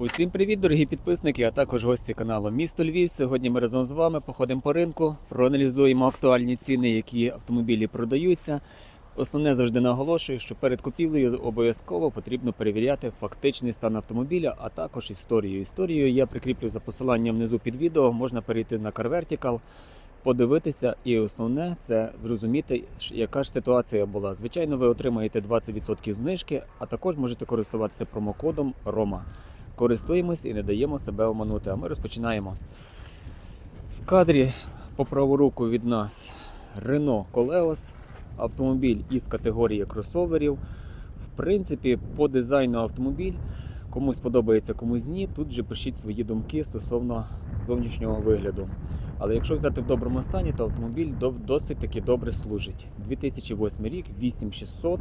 Усім привіт, дорогі підписники, а також гості каналу Місто Львів. Сьогодні ми разом з вами походимо по ринку, проаналізуємо актуальні ціни, які автомобілі продаються. Основне завжди наголошую, що перед купівлею обов'язково потрібно перевіряти фактичний стан автомобіля, а також історію. Історію я прикріплю за посиланням внизу під відео. Можна перейти на CarVertical, подивитися, і основне це зрозуміти, яка ж ситуація була. Звичайно, ви отримаєте 20% знижки, а також можете користуватися промокодом ROMA. Користуємось і не даємо себе оманути. А ми розпочинаємо. В кадрі по праву руку від нас Renault Coleos, автомобіль із категорії кросоверів. В принципі, по дизайну автомобіль. Комусь подобається, комусь ні. Тут же пишіть свої думки стосовно зовнішнього вигляду. Але якщо взяти в доброму стані, то автомобіль досить таки добре служить. 2008 рік, 8600,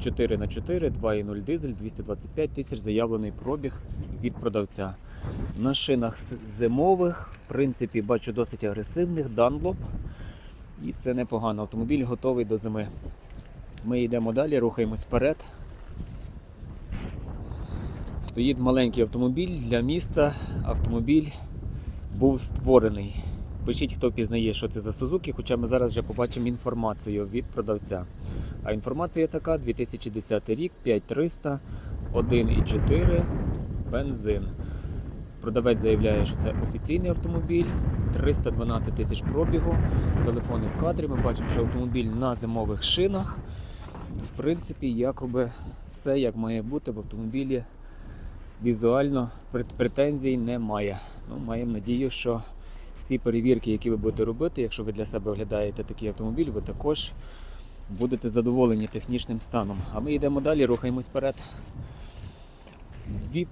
4 х 4 2,0 дизель, 225 тисяч заявлений пробіг від продавця. На шинах зимових, в принципі, бачу досить агресивних, Dunlop. І це непогано. Автомобіль готовий до зими. Ми йдемо далі, рухаємось вперед. Стоїть маленький автомобіль для міста. Автомобіль був створений. Пишіть, хто пізнає, що це за Сузуки, хоча ми зараз вже побачимо інформацію від продавця. А інформація така: 2010 рік, 5300, 1,4 бензин. Продавець заявляє, що це офіційний автомобіль, 312 тисяч пробігу. Телефони в кадрі. Ми бачимо, що автомобіль на зимових шинах. В принципі, якоби все як має бути в автомобілі. Візуально претензій немає. Ну, маємо надію, що всі перевірки, які ви будете робити, якщо ви для себе оглядаєте такий автомобіль, ви також будете задоволені технічним станом. А ми йдемо далі, рухаємось вперед. Від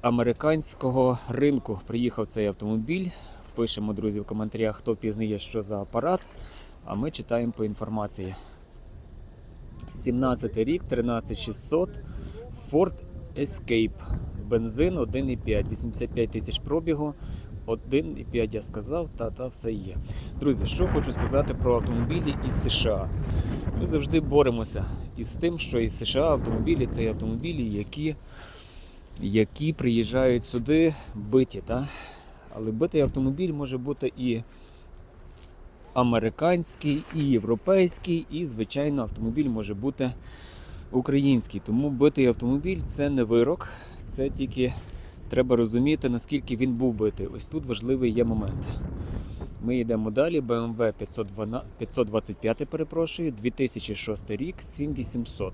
американського ринку приїхав цей автомобіль. Пишемо, друзі, в коментарях, хто пізнає, що за апарат. А ми читаємо по інформації. 17 рік, 13600, Ford Escape. Бензин 1,5, 85 тисяч пробігу. 1,5 я сказав, та та все є. Друзі, що хочу сказати про автомобілі із США. Ми завжди боремося із тим, що із США автомобілі це автомобілі, які, які приїжджають сюди биті. Та? Але битий автомобіль може бути і американський, і європейський, і, звичайно, автомобіль може бути український. Тому битий автомобіль це не вирок, це тільки треба розуміти, наскільки він був битий. Ось тут важливий є момент. Ми йдемо далі. BMW 512 525, перепрошую, 2006 рік, 7800.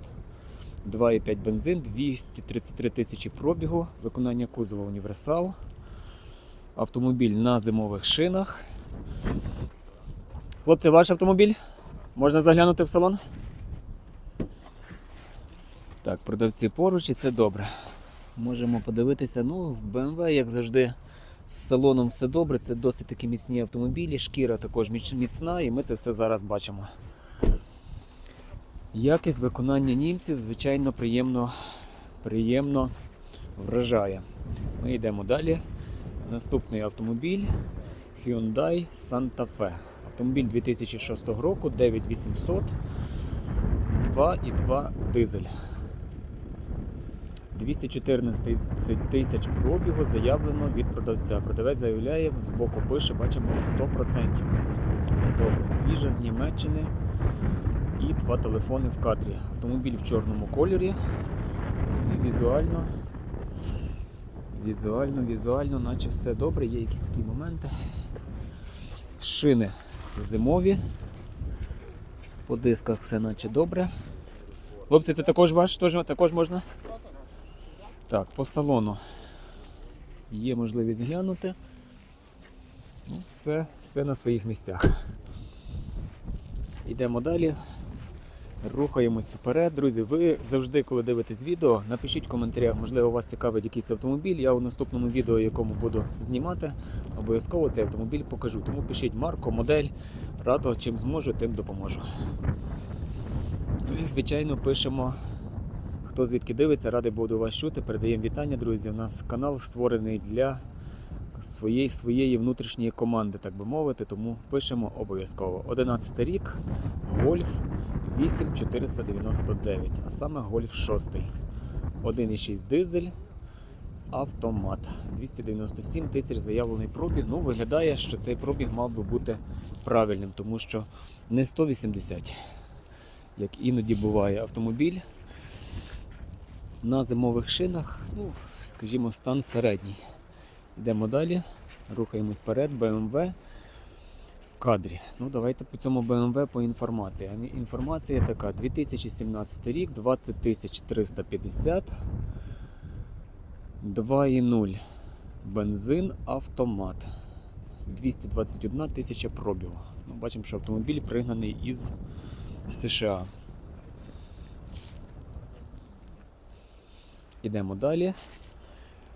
2,5 бензин, 233 тисячі пробігу, виконання кузова універсал. Автомобіль на зимових шинах. Хлопці, ваш автомобіль? Можна заглянути в салон? Так, продавці поруч і це добре. Можемо подивитися. Ну, в BMW, як завжди, з салоном все добре. Це досить такі міцні автомобілі, шкіра також міцна, і ми це все зараз бачимо. Якість виконання німців, звичайно, приємно, приємно вражає. Ми йдемо далі. Наступний автомобіль Hyundai Santa Fe. Автомобіль 2006 року, 9800, 2,2 дизель. 214 тисяч пробігу заявлено від продавця. Продавець заявляє, збоку пише, бачимо 100%. Це добре. Свіже з Німеччини і два телефони в кадрі. Автомобіль в чорному кольорі. І візуально, візуально, візуально, наче все добре, є якісь такі моменти. Шини зимові. По дисках все наче добре. Хлопці, це також ваш? Також можна? Так, по салону є можливість глянути. Ну, все, все на своїх місцях. Йдемо далі. Рухаємось вперед. Друзі, ви завжди, коли дивитесь відео, напишіть в коментарях, можливо, вас цікавить якийсь автомобіль. Я у наступному відео, якому буду знімати, обов'язково цей автомобіль покажу. Тому пишіть марку, модель, радо, чим зможу, тим допоможу. І, звичайно, пишемо Хто звідки дивиться, радий буду вас чути. Передаємо вітання, друзі. У нас канал створений для своєї, своєї внутрішньої команди, так би мовити, тому пишемо обов'язково. 11 рік, Гольф 8499, а саме Гольф 6. 1,6 дизель, автомат. 297 тисяч заявлений пробіг. Ну, виглядає, що цей пробіг мав би бути правильним, тому що не 180, як іноді буває автомобіль. На зимових шинах, ну, скажімо, стан середній. Йдемо далі, рухаємось вперед, BMW в кадрі. Ну, давайте по цьому BMW по інформації. Інформація така: 2017 рік, 20 350, 2,0 бензин, автомат. 221 тисяча пробігу. Ну, бачимо, що автомобіль пригнаний із США. Ідемо далі.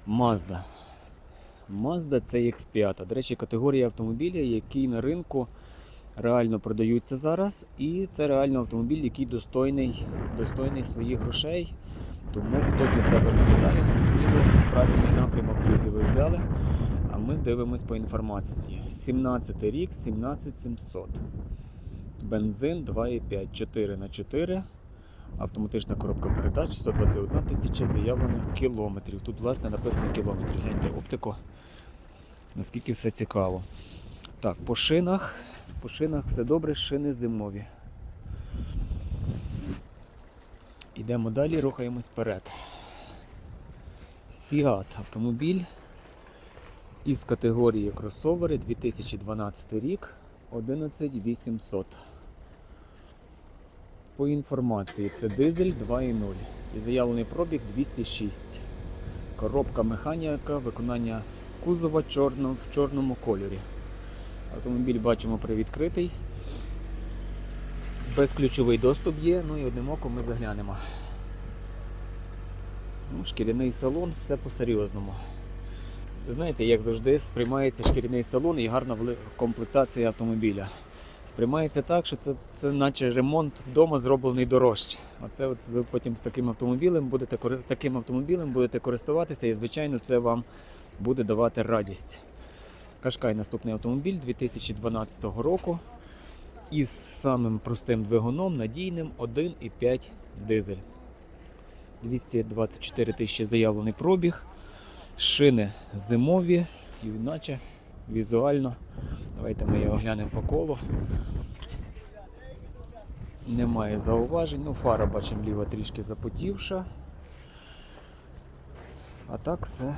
Mazda. Mazda це X5. До речі, категорія автомобіля, які на ринку реально продаються зараз. І це реально автомобіль, який достойний, достойний своїх грошей. Тому хто для себе розглядає, сміло правильний напрямок, друзі, ви взяли. А ми дивимось по інформації. 17 рік, 17700. Бензин 2,5, 4 на 4 Автоматична коробка передач 121 тисяча заявлених кілометрів. Тут, власне, написано кілометрів. Гляньте оптику. Наскільки все цікаво. Так, по шинах. По шинах все добре, шини зимові. Йдемо далі, рухаємось вперед. Fiat автомобіль із категорії кросовери 2012 рік 11800. По інформації це дизель 2.0 і заявлений пробіг 206. Коробка механіка, виконання кузова чорно, в чорному кольорі. Автомобіль бачимо привідкритий. Безключовий доступ є, ну і одним оком ми заглянемо. Ну, шкіряний салон, все по-серйозному. Знаєте, як завжди, сприймається шкіряний салон і гарна комплектація автомобіля. Сприймається так, що це, це наче ремонт вдома зроблений дорожче. Оце от ви потім з таким автомобілем будете таким автомобілем будете користуватися, і звичайно це вам буде давати радість. Кашкай наступний автомобіль 2012 року із самим простим двигуном, надійним 1,5 дизель. 224 тисячі заявлений пробіг, шини зимові, і наче візуально. Давайте ми його глянемо по колу. Немає зауважень. Ну, фара бачимо ліва трішки запотівша. А так все,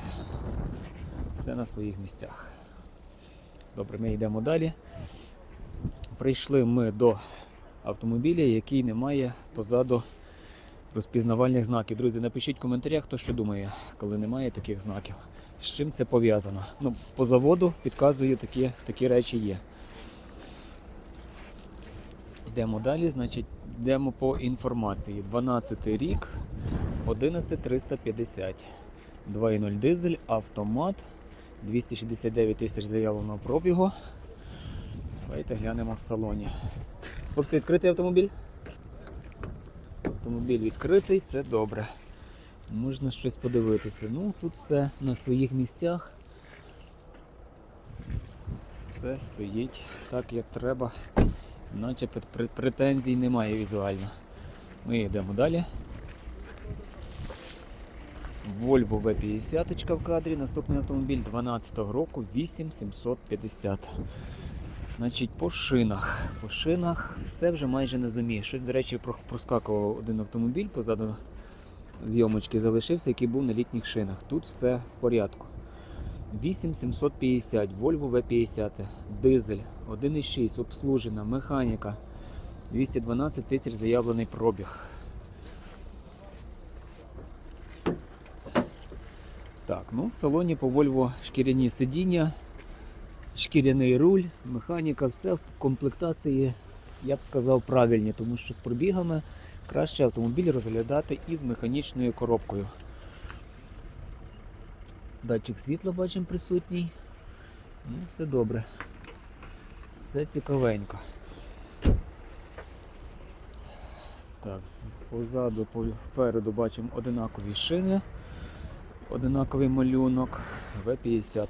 все на своїх місцях. Добре, ми йдемо далі. Прийшли ми до автомобіля, який не має позаду розпізнавальних знаків. Друзі, напишіть в коментарях, хто що думає, коли немає таких знаків. З чим це пов'язано? Ну, по заводу підказую, такі, такі речі є. Йдемо далі, значить, йдемо по інформації. 12 рік, 11350. 2.0 дизель, автомат, 269 тисяч заявленого пробігу. Давайте глянемо в салоні. Хлопці, відкритий автомобіль? Автомобіль відкритий, це добре. Можна щось подивитися. Ну, тут все на своїх місцях. Все стоїть так, як треба. Наче претензій немає візуально. Ми йдемо далі. Volvo V50 в кадрі. Наступний автомобіль 12 року 8750. Значить, по шинах. По шинах все вже майже не зуміє. Щось, до речі, проскакував один автомобіль позаду зйомочки залишився, який був на літніх шинах. Тут все в порядку. 8750, Volvo V50, дизель, 1,6, обслужена, механіка, 212 тисяч заявлений пробіг. Так, ну в салоні по Volvo шкіряні сидіння, шкіряний руль, механіка, все в комплектації, я б сказав, правильні, тому що з пробігами краще автомобіль розглядати із механічною коробкою. Датчик світла бачимо присутній. Ну, все добре. Все цікавенько. Так, позаду, попереду бачимо одинакові шини, одинаковий малюнок, В50.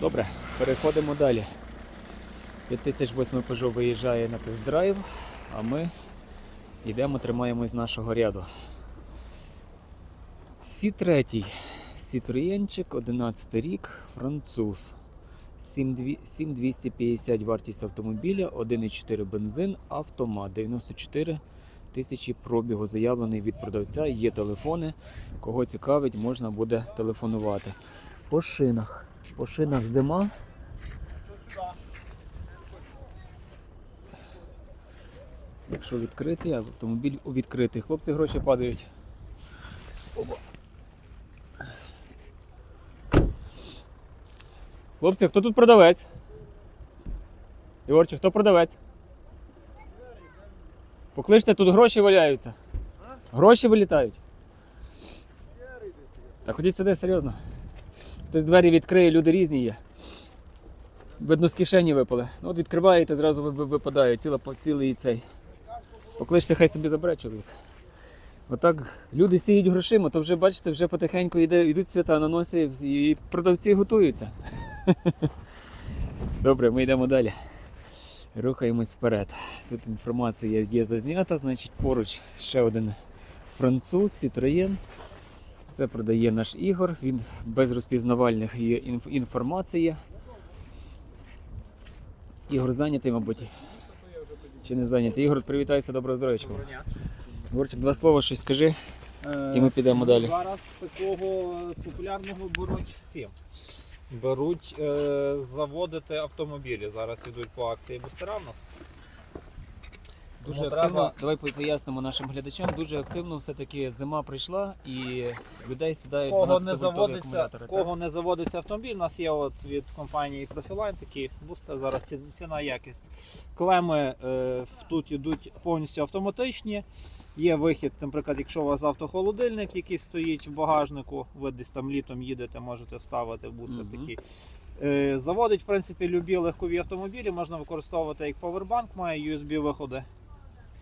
Добре, переходимо далі. 5008 Peugeot виїжджає на тест-драйв, а ми Йдемо, тримаємось нашого ряду. Сі третій. Сітроєнчик, 11 рік, француз. 7250 вартість автомобіля, 1,4 бензин, автомат, 94 тисячі пробігу заявлений від продавця. Є телефони. Кого цікавить, можна буде телефонувати. По шинах. По шинах зима. Якщо відкритий, автомобіль у відкритий. Хлопці гроші падають. Опа. Хлопці, хто тут продавець? Ігорчик, хто продавець? Покличте, тут гроші валяються. Гроші вилітають. Так ходіть сюди, серйозно. Хтось двері відкриє, люди різні є. Видно, з кишені випали. Ну, от відкриваєте, зразу ви- ви- випадає ціла, цілий цей. Покличте, хай собі забере чоловік. Отак люди сіють грошима, то вже бачите, вже потихеньку йде, йдуть свята на носі і продавці готуються. Добре, ми йдемо далі. Рухаємось вперед. Тут інформація є зазнята, значить поруч ще один француз, Citroën. Це продає наш Ігор. Він без розпізнавальних є інф- інформація. Ігор зайнятий, мабуть. Чи не зайнятий? Ігор, привітайся, доброго здоров'ячка. Ігорчик, два слова щось скажи, і ми підемо далі. Зараз такого з популярного беруть ці. Беруть е, заводити автомобілі. Зараз ідуть по акції бустера в нас. Дуже Тому активно, треба- давай пояснимо нашим глядачам. Дуже активно все-таки зима прийшла і людей сідають Кого не заводиться, акумулятори. кого не заводиться автомобіль, у нас є от від компанії Profiline такі бустер. Зараз ці- ціна якість. Клеми е, тут ідуть повністю автоматичні. Є вихід, наприклад, якщо у вас автохолодильник, який стоїть в багажнику, ви десь там літом їдете, можете вставити в бустер Мгм. такий. Е, Заводить, в принципі, любі легкові автомобілі, можна використовувати як повербанк, має USB-виходи,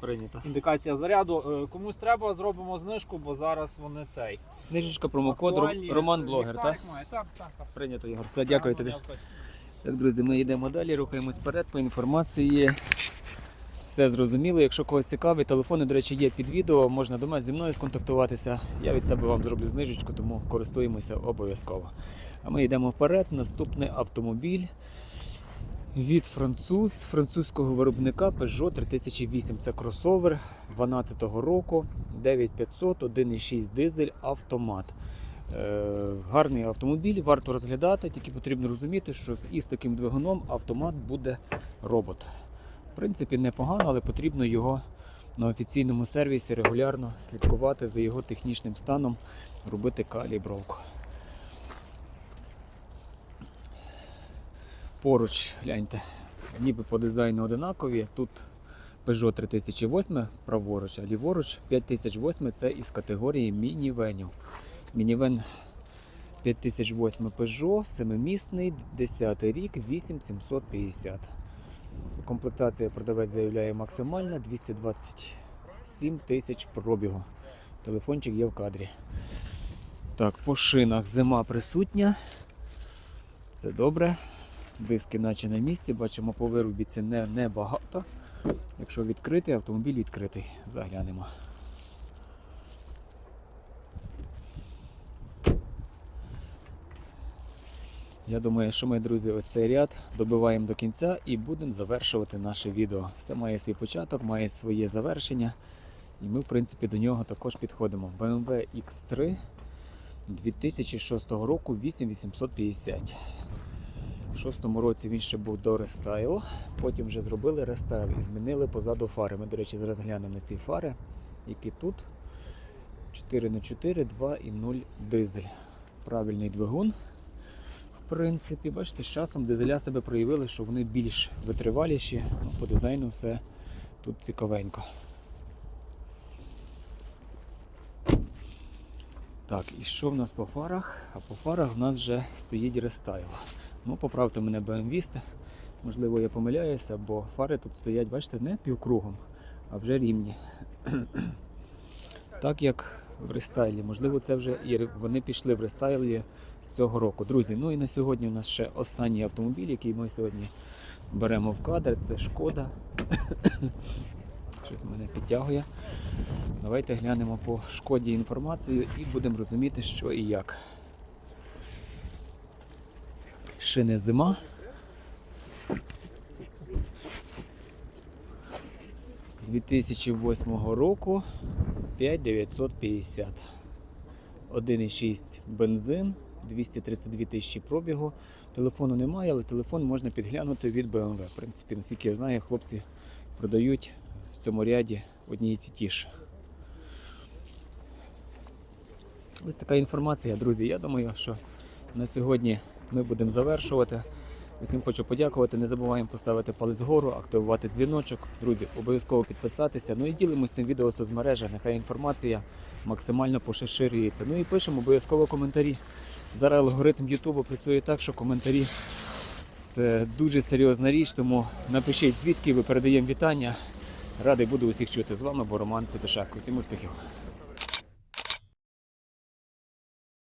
Прийнято. індикація заряду. Е, Комусь треба, зробимо знижку, бо зараз вони цей. Знижечка, промокод актуальні. Роман Блогер, так? Має, Так, так, так. Прийнято, Ігор. Все, дякую тобі. Так, друзі, ми йдемо далі, рухаємось вперед по інформації. Все зрозуміло. Якщо когось цікавить, телефони, до речі, є під відео, можна до мене зі мною сконтактуватися. Я від себе вам зроблю знижечку, тому користуємося обов'язково. А ми йдемо вперед. Наступний автомобіль від француз, французького виробника Peugeot 3008. Це кросовер 12-го року, 9500, 1,6 дизель, автомат. Е, гарний автомобіль, варто розглядати, тільки потрібно розуміти, що із таким двигуном автомат буде робот. В принципі, непогано, але потрібно його на офіційному сервісі регулярно слідкувати за його технічним станом, робити калібровку. Поруч, гляньте, ніби по дизайну одинакові. Тут Peugeot 3008 праворуч, а ліворуч 5008 це із категорії мінівенів. Мінівен 5008 Peugeot, 7-місний, 10 рік, 8750. Комплектація продавець заявляє максимальна 227 тисяч пробігу. Телефончик є в кадрі. Так, по шинах зима присутня. Це добре. Диски наче на місці, бачимо по вирубі це не, небагато. Якщо відкритий, автомобіль відкритий. Заглянемо. Я думаю, що ми, друзі, ось цей ряд добиваємо до кінця і будемо завершувати наше відео. Все має свій початок, має своє завершення. І ми, в принципі, до нього також підходимо. BMW X3 2006 року 8850. У 6-му році він ще був до рестайл, потім вже зробили рестайл і змінили позаду фари. Ми, до речі, зараз глянемо на ці фари, які тут 4х4, 2,0 дизель. Правильний двигун. В принципі, бачите, з часом дизеля себе проявили, що вони більш витриваліші. Ну, по дизайну все тут цікавенько. Так, і що в нас по фарах? А по фарах в нас вже стоїть рестайл. Ну, поправте мене BMW, можливо, я помиляюся, бо фари тут стоять, бачите, не півкругом, а вже рівні. Так як в рестайлі. Можливо, це вже і вони пішли в рестайлі з цього року. Друзі, ну і на сьогодні у нас ще останній автомобіль, який ми сьогодні беремо в кадр. Це шкода. Щось мене підтягує. Давайте глянемо по шкоді інформацію і будемо розуміти, що і як. Ще не зима. – 2008 року 5950. 1,6 бензин, 232 тисячі пробігу. Телефону немає, але телефон можна підглянути від BMW. В принципі, наскільки я знаю, хлопці продають в цьому ряді одні і ті ж. Ось така інформація, друзі. Я думаю, що на сьогодні ми будемо завершувати. Усім хочу подякувати. Не забуваємо поставити палець вгору, активувати дзвіночок. Друзі, обов'язково підписатися. Ну і ділимося цим відео в соцмережах. Нехай інформація максимально поширюється. Ну і пишемо обов'язково коментарі. Зараз алгоритм Ютубу працює так, що коментарі це дуже серйозна річ, тому напишіть звідки ви передаємо вітання. Радий буду усіх чути. З вами був Роман Святошак. Усім успіхів!